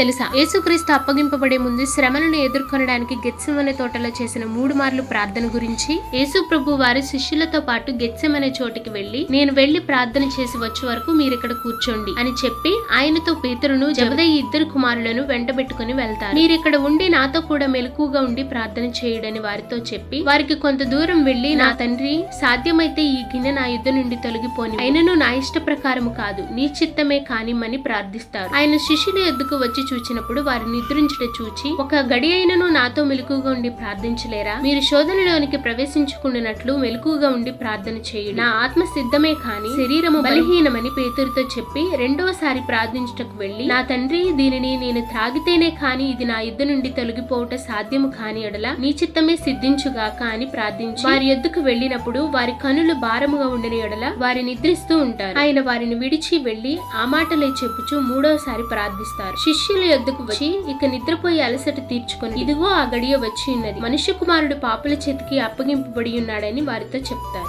తెలుసా? యేసుక్రీస్తు అప్పగింపబడే ముందు శ్రమలను ఎదుర్కొనడానికి గెత్సమనే తోటలో చేసిన మూడు మార్లు ప్రార్థన గురించి యేసు ప్రభు వారి శిష్యులతో పాటు గెత్సమనే చోటికి వెళ్ళి నేను వెళ్ళి ప్రార్థన చేసి వచ్చే వరకు మీరు ఇక్కడ కూర్చోండి అని చెప్పి ఆయనతో పేతురును జబదయ్య ఇద్దరు కుమారులను వెంటబెట్టుకుని వెళ్తారు. మీరు ఇక్కడ ఉండి నాతో కూడా మెలకుగా ఉండి ప్రార్థన చేయుడని వారితో చెప్పి వారికి కొంత దూరం వెళ్ళి నా తండ్రి సాధ్యమైతే ఈ గిన్నె నా యుద్ధ నుండి తొలగిపోని అయినను నా ఇష్ట ప్రకారము కాదు నీ చిత్తమే కానిమ్మని ప్రార్థిస్తారు. ఆయన శిష్యుల ఎద్దుకు వచ్చి చూచినప్పుడు వారు నిద్రించుట చూచి ఒక గడి అయినను నాతో మెలకుగా ఉండి ప్రార్థించలేరా? మీరు శోధనలోనికి ప్రవేశించుకున్నట్లు మెలకుగా ఉండి ప్రార్థన చేయు నా ఆత్మ సిద్ధమే కాని శరీరము బలహీనమని పేతురితో చెప్పి రెండవసారి ప్రార్థించుటకు వెళ్ళి నా తండ్రి దీనిని నేను త్రాగితేనే కాని ఇది నా యుద్ధ నుండి తొలగిపోవట సాధ్యము కాని ఎడల నీ చిత్తమే సిద్ధించుగాక అని ప్రార్థించి వారి ఎద్దుకు వెళ్ళినప్పుడు వారి కనులు భారముగా ఉండని ఎడల వారి నిద్రిస్తూ ఉంటారు. ఆయన వారిని విడిచి వెళ్ళి ఆ మాటలే చెప్పుచు మూడవసారి ప్రార్థిస్తారు. శిష్యులు యొద్దకు వచ్చి ఇక నిద్రపోయి అలసట తీర్చుకొని ఇదిగో ఆ గడియ వచ్చి ఉన్నది. మనుష్య కుమారుడు పాపుల చేతికి అప్పగింపబడి ఉన్నాడని వారితో చెప్తారు.